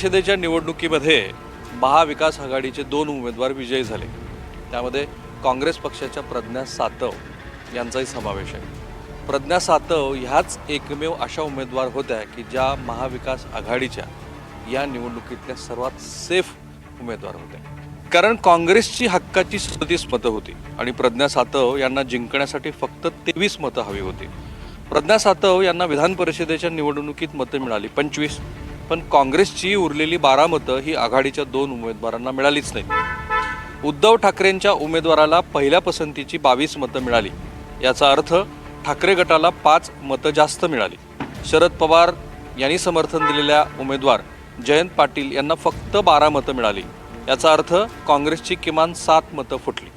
परिषदेच्या निवडणुकीमध्ये महाविकास आघाडीचे दोन उमेदवार विजयी झाले. त्यामध्ये काँग्रेस पक्षाच्या प्रज्ञा सातव यांचाही समावेश आहे. प्रज्ञा सातव ह्याच एकमेव अशा उमेदवार होत्या की ज्या महाविकास आघाडीच्या या निवडणुकीतल्या सर्वात सेफ उमेदवार होत्या. कारण काँग्रेसची हक्काची सदतीस मतं होती आणि प्रज्ञा सातव यांना जिंकण्यासाठी फक्त तेवीस मतं हवी होती. प्रज्ञा सातव यांना विधान परिषदेच्या निवडणुकीत मतं मिळाली पंचवीस. पण काँग्रेसची उरलेली बारा मतं ही आघाडीच्या दोन उमेदवारांना मिळालीच नाही उद्धव ठाकरेंच्या उमेदवाराला पहिल्या पसंतीची बावीस मतं मिळाली. याचा अर्थ ठाकरे गटाला पाच मतं जास्त मिळाली. शरद पवार यांनी समर्थन दिलेल्या उमेदवार जयंत पाटील यांना फक्त बारा मतं मिळाली. याचा अर्थ काँग्रेसची किमान सात मतं फुटली.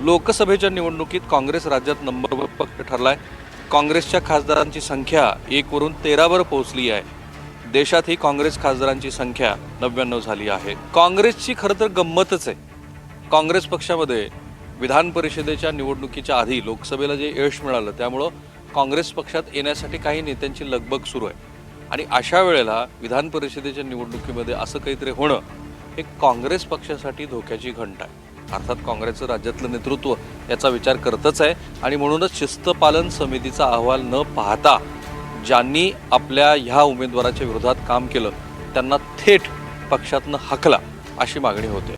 लोकसभेच्या निवडणुकीत काँग्रेस राज्यात नंबर पक्ष ठरलाय. काँग्रेसच्या खासदारांची संख्या एकवरून तेरावर पोहोचली आहे. देशातही काँग्रेस खासदारांची संख्या नव्याण्णव झाली आहे. काँग्रेसची खरं तर गंमतच आहे. काँग्रेस पक्षामध्ये विधान परिषदेच्या निवडणुकीच्या आधी लोकसभेला जे यश मिळालं त्यामुळं काँग्रेस पक्षात येण्यासाठी काही नेत्यांची लगबग सुरू आहे. आणि अशा वेळेला विधान परिषदेच्या निवडणुकीमध्ये असं काहीतरी होणं हे काँग्रेस पक्षासाठी धोक्याची घंट आहे. अर्थात काँग्रेसचं राज्यातलं नेतृत्व याचा विचार करतच आहे. आणि म्हणूनच शिस्तपालन समितीचा अहवाल न पाहता ज्यांनी आपल्या ह्या उमेदवाराच्या विरोधात काम केलं त्यांना थेट पक्षातनं हकला अशी मागणी होते.